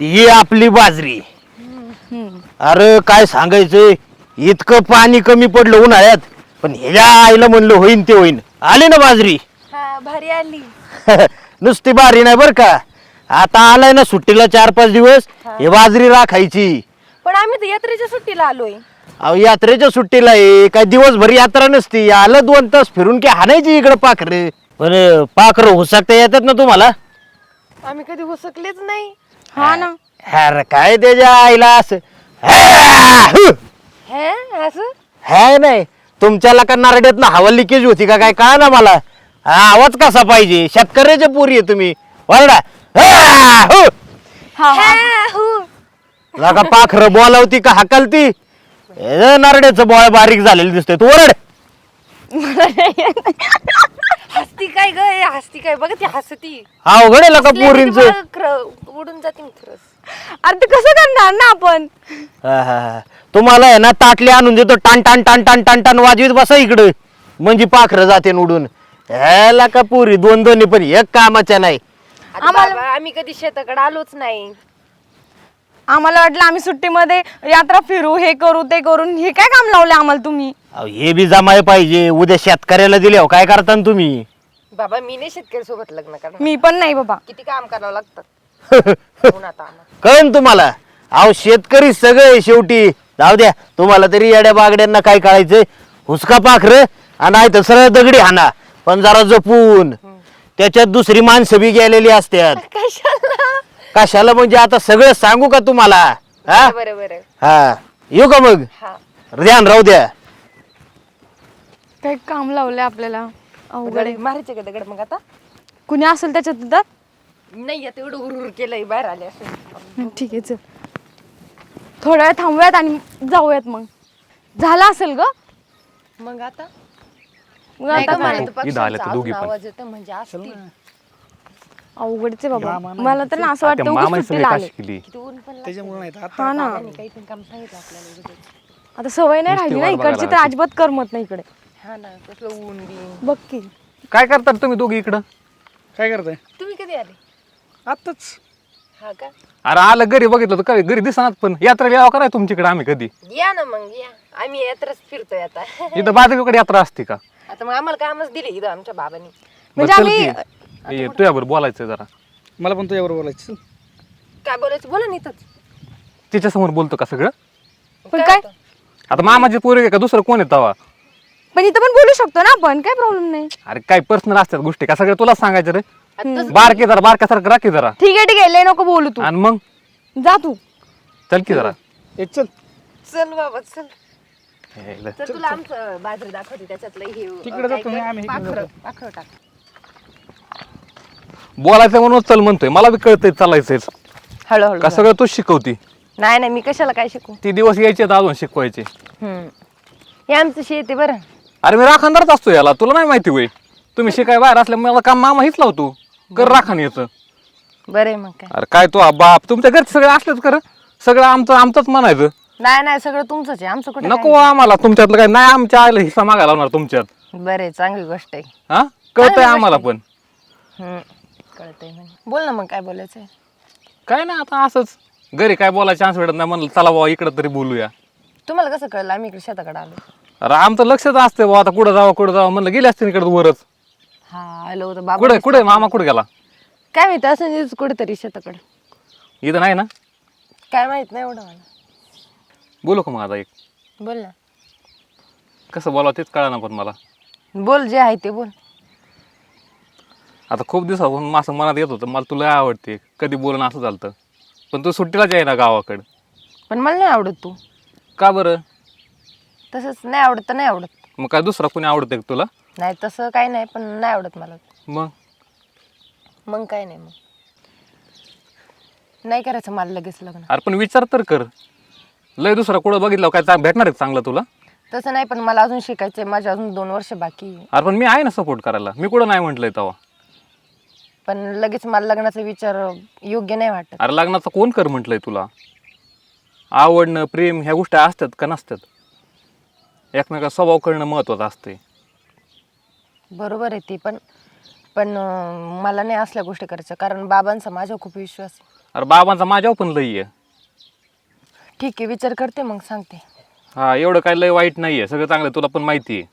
ही आपली बाजरी. अरे काय सांगायचंय? इतकं पाणी कमी पडलं उन्हाळ्यात पण ह्याच्या आईला म्हणलं होईन ते होईन. आली ना बाजरी? हा भारी आली. नुसती बारी नाही बर का? आता आलाय ना सुट्टीला चार पाच दिवस हे बाजरी राखायची. पण आम्ही तर यात्रेच्या सुट्टीला आलोय. अहो यात्रेच्या सुट्टीला आहे. काय दिवसभर यात्रा नसती. आलं दोन तास फिरून की हाणायची इकडं पाखरं. पण पाखरं हुसकता येतात ना तुम्हाला? आम्ही कधी हुसकलेच नाही. हा ना. अरे काय त्याच्या आईला असं? हॅ! हे. असं? है नाही तुमच्याला का नारड्यात ना हवा लिकेज होती का काय? का ना मला. हा, आवाज कसा पाहिजे? शेतकऱ्याच्या पोरी आहे तुम्ही. वरडा. हा, हु! हा हा. हा, हु. लगा पाखर बोलावती का हाकलती? हे नारड्याचं बोळ बारीक झालेलं दिसतंय. तू वरड हसती काय ग? हे हसती काय? बघ ती हसती. अवघड आहे लका पोरींच उडून जाते मी खरंच. अरे ते कसं करणार ना आपण? तुम्हाला आहे ना ताटली आणून देतो टान टान टान टान टान टान वाजवीत बसा इकडं. म्हणजे पाखरं जाते न उडून. ह्याला का पुरी दोन दोन्ही पण एक कामाच्या नाही. बाबा आम्ही कधी शेताकडे आलोच नाही. आम्हाला वाटलं आम्ही सुट्टीमध्ये यात्रा फिरू हे करू ते करून. हे काय काम लावले आम्हाला तुम्ही? अहो, हे बी जमाय पाहिजे. उद्या शेतकऱ्याला दिले काय करता न तुम्ही? बाबा मी नाही शेतकरी सोबत लग्न करणार. मी पण नाही बाबा. किती काम करावं लागतं? उन्हात. कळन तुम्हाला? अहो शेतकरी सगळे शेवटी. जाऊ द्या तुम्हाला तरी येड्या बागड्यांना काय कळायचंय? हुसका पाखर आणि तर सरळ दगडी हाना. पण जरा जपून. त्याच्यात दुसरी माणसं बी गेलेली असतात कशाला? कशाला म्हणजे आता सगळं सांगू का तुम्हाला? हा? बरं बरं. हा. येऊ का मग? हा. ध्यान राहू द्या. काही काम लावले आपल्याला. अवघड आहे. मारायचे का दगड मग आता? कुणी असेल त्याच्यात तर नाही आता एवढं उरउर केलंय बाहेर आले असं हं, ठीक आहे चल. थोड्या वेळ थांबूयात आणि जाऊयात मग. झालं असेल ग? मग आता? मग नाही आता का मला काय? तर इथं आले तर पक्ष्यांचा दोघी अजून पण. आवाज येतो म्हणजे असतील. अवघडच आहे बाबा मला तर ना असं त्या वाटतं उगाच मामाने सगळी सुट्टीला आले काशी केली. किती ऊन पण लागतं. त्याच्यामुळे नाही तर आता हा ना. बाबांनी काही पण काम सांगितलं आपल्याला. उगाच. आता सवय नाही राहिली ना वाट इकडची तर बघायला अजिबात करमत नाही इकडे. हा ना कसलं ऊन बिन बघ की. काय करतात तुम्ही दोघी इकडं? काय करताय? तुम्ही कधी आले? आत्ताच. हा का? अरे आलं घरी बघितलं तर काय घरी दिसणार पण. यात्रा यावं कराय तुमच्याकडे आम्ही कधी? या ना मग या. आम्ही यात्राच फिरतोय आता. इथं बाजूकडे यात्रा असते का? आता मग आम्हाला कामच दिले इथं आमच्या बाबांनी. म्हणजे आम्ही तुझ्याबरोबर बोलायचं जरा. मला पण तुझ्याबरोबर बोलायचं. काय बोलायचं? बोला ना इथंच. तिच्या समोर बोलतो का सगळं? पण काय? आता मामाची पोरी आहे का? दुसरं कोण आहे तवा? पण इथं पण बोलू शकतो ना आपण काय प्रॉब्लेम नाही. अरे काय पर्सनल असतात गोष्टी का सगळं तुला सांगायचं रे? बारके जरा बारक्यासारखं राखी जरा. ठीक आहे ठीक आहे लय नको बोलू तू. आणि मग? जा तू. चल की जरा. ए चल. चल बाबा चल. हे, ले. तर तुला आमचं बाजरी दाखवते त्याच्यातलं हे तिकडे जातो मी, आम्ही इकडे पाखरं पाखरं टाक. बोलायचं म्हणून चल म्हणतोय मला बी कळतंय चालायचंय. हळूहळू का सगळं तूच शिकवती? नाही नाही मी कशाला काय शिकू? ती दिवस यायचे तर अजून शिकवायचे. हम्म. हे आमचं शेत आहे बरं. अरे मी राखणदारच असतो याला तुला नाही माहिती वय तुम्ही शिकाय बाहेर असल्या मला काम मामा हीच लावतो. कर राखण याचं. बरं मग काय. अरे काय तो बाप तुमच्या घरचे सगळे असलेच कर सगळं आमचं आमचंच म्हणायचं. नाही नाही सगळं तुमचंच आहे. आमचं कुठे नको आम्हाला तुमच्यातलं काय नाही आमच्या आईला हिस्सा मागायला लावणार तुमच्यात. बरं चांगली गोष्ट आहे. हा? कळतंय आम्हाला पण. हम्म. कळतंय म्हणजे बोल ना मग काय बोलायचंय. काय नाही आता असंच. घरी काय बोलायला चान्स भेटत नाही म्हणलं चला बाबा इकडं तरी बोलूया. तुम्हाला कसं कळलं? आम्ही इकडे शेताकडे आलो. अरे आमचं लक्षच असते बाबा आता कुठं जावं कुठं जावं म्हणलं गेले असते इकडे वरच. हा आलो होतो बाबा कुठे कुठे मामा कुठे गेला? काय माहिती असं नाही कुठेतरी शेताकडे. इथं नाही ना? काय माहीत नाही एवढं मला. बोलू का मग आता एक? बोल ना. कसं बोलावं तेच कळा ना पण मला. बोल जे आहे ते बोल. आता खूप दिवसापासून असं मनात येत होतं मला तुला आवडते कधी बोलणं असं झालं पण तू सुट्टीलाच आहे ना गावाकडं. पण मला नाही आवडत तू. का बरं? तसंच नाही आवडत तर नाही आवडत. मग काय दुसरा कोणी आवडते का तुला? नाही तसं काही नाही पण नाही आवडत मला. मग? मग काय नाही मग. नाही करायचं मला लगेच लग्न. अरे पण विचार तर कर. लय दुसरा कुठं बघितलं काय भेटणार आहे का चांगलं तुला? तसं नाही पण मला अजून शिकायचंय माझे अजून दोन वर्ष बाकी आहे. अरे पण मी आहे ना सपोर्ट करायला. मी कुठं नाही म्हटलंय तेव्हा पण लगेच मला लग्नाचा विचार योग्य नाही वाटत. अरे लग्नाचं कोण कर म्हटलंय तुला? आवडणं प्रेम ह्या गोष्टी असतात का नसतात? एकमेका स्वभाव करणं महत्वाचं असते बरोबर आहे ते पण पण अं, मला नाही असल्या गोष्टी करायच्या कारण बाबांचा माझ्यावर खूप विश्वास आहे. अरे बाबांचा माझ्यावर पण लई आहे. ठीक आहे विचार करते मग सांगते. हा एवढं काय लय वाईट नाही आहे सगळं चांगलं आहे, तुला पण माहिती आहे.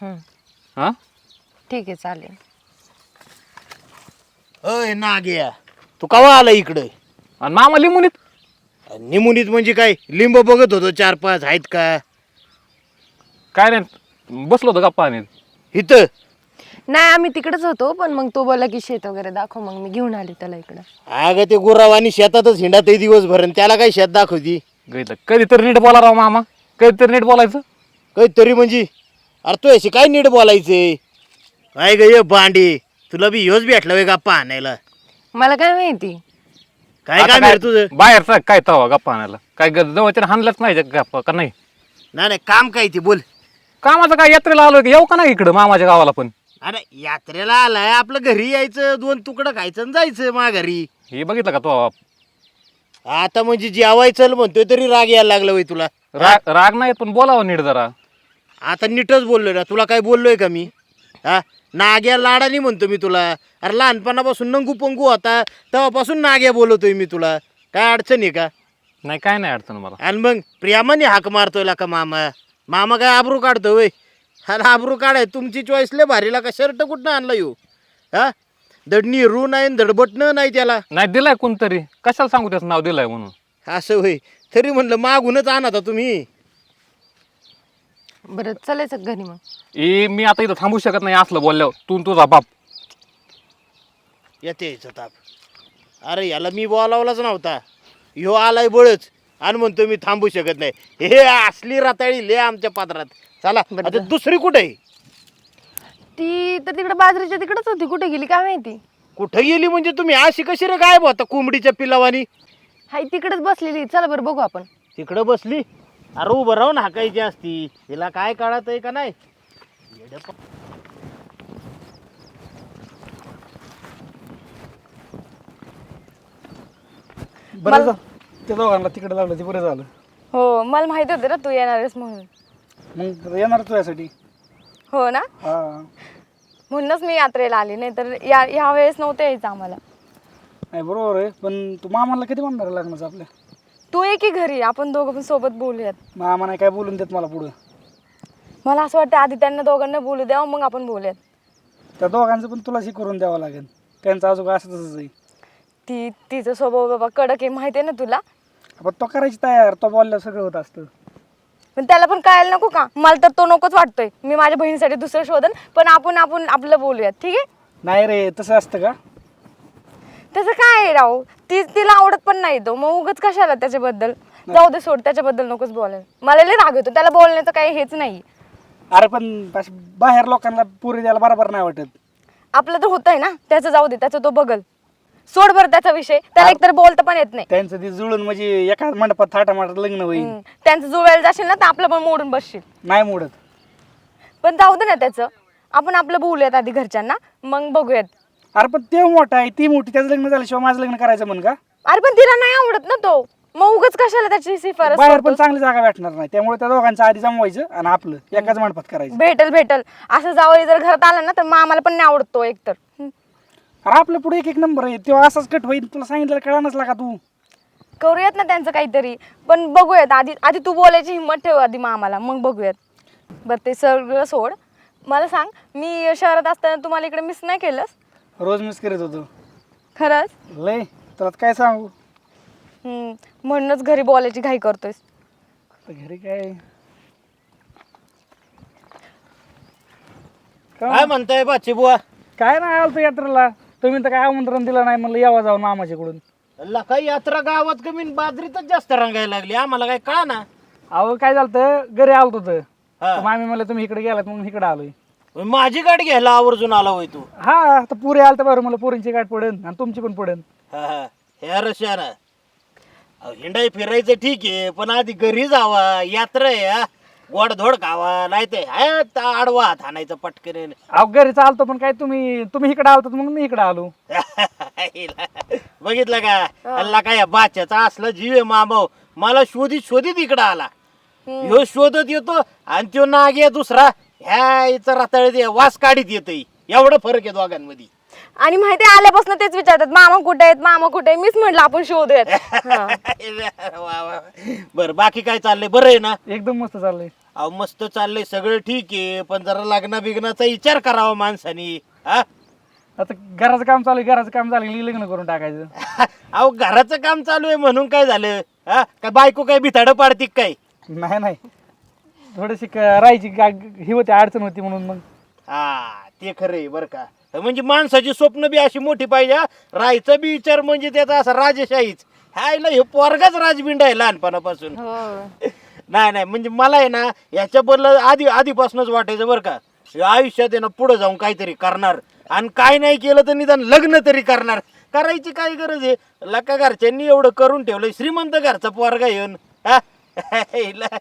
हम्म. हा? ठीक आहे चालेल. अय नाग्या तू कवा आला इकडं? आणि मामा लिंबुनीत? निमुनीत म्हणजे काय लिंब बघत होतो चार पाच आहेत का? काय नाही बसलो होतो गप्पा आणि इथं? नाही आम्ही तिकडेच होतो पण मग तो बोला की शेत वगैरे दाखव मग मी घेऊन आली त्याला इकडं. अगं ते गुरावानी शेतातच हिंडात आहे दिवसभर आणि त्याला काय शेत दाखवती. गैलं कधीतरी नीट बोला राव मामा. कधीतरी नीट बोलायचं? तरी म्हणजे? अरे तू अशी काय नीट बोलायचंय काय ग ये बांडे तुला बी ह्योच भेटला वे गप्पा आणायला मला काय माहिती? काय आता काम आहे रे तुझं? बाहेरचा काय तवा गप्पा आणायला? काय ग- जवळच्या हाणलंच नाही गप्पा का नाही? नाही नाही काम काय ते बोल. कामाचं काय यात्रेला आलो येऊ का नाही इकडं मामाच्या गावाला पण? अरे यात्रेला आलाय. आपलं घरी यायचं दोन तुकडं खायचं आणि जायचं माघारी. हे बघितलं का तो आता म्हणजे जेवायचं म्हणतोय तरी राग यायला लागला वय तुला. राग राग नाही पण बोलावं नीट जरा. आता नीटच बोललोय ना. तुला काय बोललोय का मी? हा? नाग्या लाडानी म्हणतो मी तुला. अरे लहानपणापासून नंगू पंगू होता. तेव्हापासून नाग्या बोलवतोय मी तुला. काय अडचण आहे का? नाही काय नाही अडचण मला. आणि मग प्रियामाने हाक मारतोय का मामा. मामा काय आबरू काढतो वय? अरे आबरू काढाय तुमची चॉईस लय भारीला का शर्ट कुठनं आणला येऊ हा? धड रू नाही आणि धड बटणं नाही त्याला. नाही दिलाय कोणतरी. कशाला सांगू त्याचं नाव दिलंय म्हणून? असं होय. तरी म्हणलं मागूनच आणा आता तुम्ही. बरं चालायचं घरी मग. ए मी आता इथं थांबू शकत नाही असलं बोलल्यावर. तू आणि तुझा बाप. येते यायचं ताप अरे याला मी बोलावलाच नव्हता. ह्यो आलाय बळच. आणि म्हणतो मी थांबू शकत नाही. हे असली रताळी ले आमच्या पात्रात. चला बरं आता दुसरी कुठे आहे? ती तर तिकडे बाजरीच्या तिकडेच होती. कुठे गेली काय माहिती? कुठं गेली म्हणजे तुम्ही अशी कशी रे गायब होता कोंबडीच्या पिलावानी? हाय तिकडेच बसलेली चला बरं बघू आपण. तिकडं बसली? अरे उभं राहून हाकायची असती. तिला काय काढत आहे का नाही? येडं प- बरं जा. त्या दोघांना तिकडे लावलं ते बरं झालं. हो मला माहिती होतं ना तू येणार आहेस म्हणून. मग येणार तुझ्यासाठी. हो ना? हा. म्हणूनच मी यात्रेला आली नाही तर या ह्या वेळेस नव्हतं यायचं आम्हाला. नाही बरोबर आहे पण तू मामाला किती म्हणणार आहे लग्नाचं आपल्या? तू ये की घरी आपण दोघं पण सोबत बोलूयात. मामा नाही काय बोलून देत मला पुढं? मला असं वाटतं आधी त्यांना दोघांना बोलू द्यावं मग आपण बोलूयात. त्या दोघांचं पण तुलाच हे करून द्यावं लागेल. त्यांचं अजून असं तसंच आहे. ती तिचा स्वभाव बाबा कडक आहे माहिती आहे ना तुला? तो करायची तयार तो बोलल्यावर सगळं होत असतं. पण त्याला पण कळायला नको का? मला तर तो नकोच वाटतोय. मी माझ्या बहिणीसाठी दुसरं शोधन पण आपण आपण आपलं बोलूयात ठीक आहे? नाही रे तसं असतं का? तसं काय आहे राव? ती तिला आवडत पण नाही तो. मग उगच कशाला त्याच्याबद्दल? जाऊ दे सोड त्याच्याबद्दल नकोच बोलायला. मला लय राग येतो. त्याला बोलण्याचं काही हेच नाही. अरे पण अशी बाहेर लोकांना पुरी द्यायला बरोबर नाही वाटत. आपलं तर होतंय ना? त्याचं जाऊ दे त्याचं तो बघल. सोड बरं त्याचा विषय. त्याला एकतर बोलता पण येत नाही. त्यांचं ते जुळून म्हणजे एका मंडपात थाटामाटात लग्न होईल. हम्म. त्यांचं जुळवायला जाशील ना तर आपलं पण मोडून बसशील. नाही मोडत. पण जाऊ दे ना त्याचं. आपण आपलं बोलूयात आधी घरच्यांना. मग बघूयात. अरे पण ते मोठा आहे ती मोठी त्याचं लग्न झाल्याशिवाय माझं लग्न करायचं म्हण का? अरे पण तिला नाही आवडत ना तो. मग उगच कशाला त्याची शिफारस बाहेर पण करतोस? चांगली जागा भेटणार नाही. त्यामुळे त्या दोघांचं आधी जमवायचं आणि आपलं एकाच मंडपात करायचं. भेटल भेटल. असं जावळी जर घरात आला ना तर मग आम्हाला पण नाही आवडत एकतर. हम्म. अरे आपलं पुढे एक एक नंबर आहे. तेव्हा असाच कट होईल. तुला सांगितलं कळा नसला का तू. करूयात ना त्यांचं काहीतरी. पण बघूयात. आधी आधी तू बोलायची हिंमत ठेव आधी मग आम्हाला मग बघूयात. बरं ते सगळं सोड. मला सांग मी शहरात असताना तुम्हाला इकडे मिस नाही केलंस? रोज मिस करत होतो. खरंच? लय. तुला काय सांगू? हम्म. म्हणूनच घरी बोलायची घाई करतोयस. आता घरी काय? काय म्हणताय बाची बुवा? काय नाही आलं यात्रेला. तुम्ही तर काय आमंत्रण दिलं नाही म्हणलं यावं जाऊन मामाच्याकडून लका यात्रा गावात कमी आणि बाजरीतच जास्त रंगायला लागली आम्हाला काय कळा ना. अहो काय झालं तर घरी आलतो तर. तर मामी म्हणलं तुम्ही इकडे गेलात म्हणून इकडे आलोय. माझी गाडी घ्यायला आवर्जून आला होय तू. हा आता पुरे आलं तर बरं मला पोरींची गाठ पडेल आणि तुमची पण पडेल हा, हा. हे हिंडाई फिरायचं ठीक आहे पण आधी घरी जावा यात्रा आहे हा. गोडधोड खावा नाही ते हाय, ता आडवा हात आणायचं पटकन. अहो घरी चालतो पण काय तुम्ही तुम्ही इकडे आलतो म्हणून मी इकडे आलो. बघितलं का? अल्ला काय या बाच्याचा असला जीव आहे मामाव. मला शोधित शोधित इकडं आला. ह्यो शोधत येतो आणि त्यो नाग आहे दुसरा. ह्या इथं रताळीत वास काढीत येतोय. एवढा फरक आहे दोघांमध्ये. आणि माहिती आहे, आल्यापासून तेच विचारतात मामा कुठे आहेत? मामा कुठे आहे मीच म्हटलं आपण शोधूयात. हा. बरं बाकी काय चाललंय? बरं आहे ना? एकदम मस्त चाललंय. अहो मस्त चाललंय सगळं ठीक आहे पण जरा लग्ना बिग्नाचा विचार करावा माणसानी हा? आता घराचं काम चालू आहे घराचं काम झालं की लग्न करून टाकायचं. अहो घराचं काम चालू आहे म्हणून काय झालं हा? काय बायको काय भिताड पाडती का काय? नाही नाही. थोडीशी क- राहायची गा- ही होती अडचण होती म्हणून मग. हा ते खरं आहे बरं का. म्हणजे माणसाची स्वप्न बी अशी मोठी पाहिजे हा. राहायचं बी विचार म्हणजे त्याचा असा राजशाहीच. हायला हे पोरगाच राजबिंड आहे लहानपणापासून. हो. नाही नाही म्हणजे मला आहे ना याच्याबद्दल आधी आधीपासूनच वाटायचं बरं का. हे आयुष्यात आहे ना पुढे जाऊन काहीतरी करणार. आणि काय नाही केलं तर निदान लग्न तरी करणार. करायची काय गरज आहे? लका घरच्यांनी एवढं करून ठेवलंय. श्रीमंत घरचा पोरगा येऊन. हा? हिला-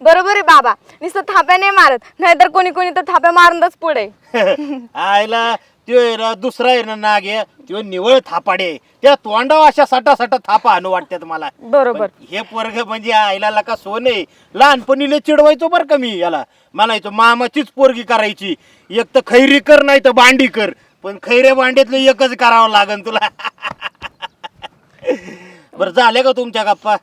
बरोबर आहे बाबा. नुसतं थाप्या नाही मारत. नाहीतर कोणी कोणी तर थाप्या मारूनच पुढे. आयला त्यो आहे ना दुसरा आहे ना नाग आहे. त्यो निवळ थापाडे. त्या तोंडावर अशा सटा सटा थापा आणू वाटतात मला. बरोबर. पण हे पोरग म्हणजे आईला लका सोन आहे लहानपणी लय चिडवायचो बरं का मी याला. म्हणायचो मामाचीच पोरगी करायची. एक तर खैरी कर नाही तर भांडी कर. पण खैरे भांड्यातलं एकच करावं लागन तुला. बरं झाले का तुमच्या गप्पा?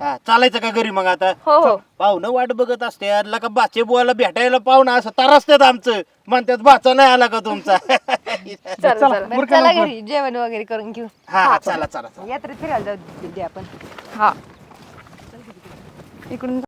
हा, चालायचं का घरी मग आता? हो हो. पाहुणं वाट बघत असते का बाचे बुवाला भेटायला पाहुणं असं तरसतात आमचं. म्हणतात बाचा नाही आला का तुमचा? चल चला चल. बरं, चला घरी जेवण वगैरे करून घेऊ. हा हा, चला चला चला. यात्रेत फिरायला जाऊ दे आपण. हा. इकडून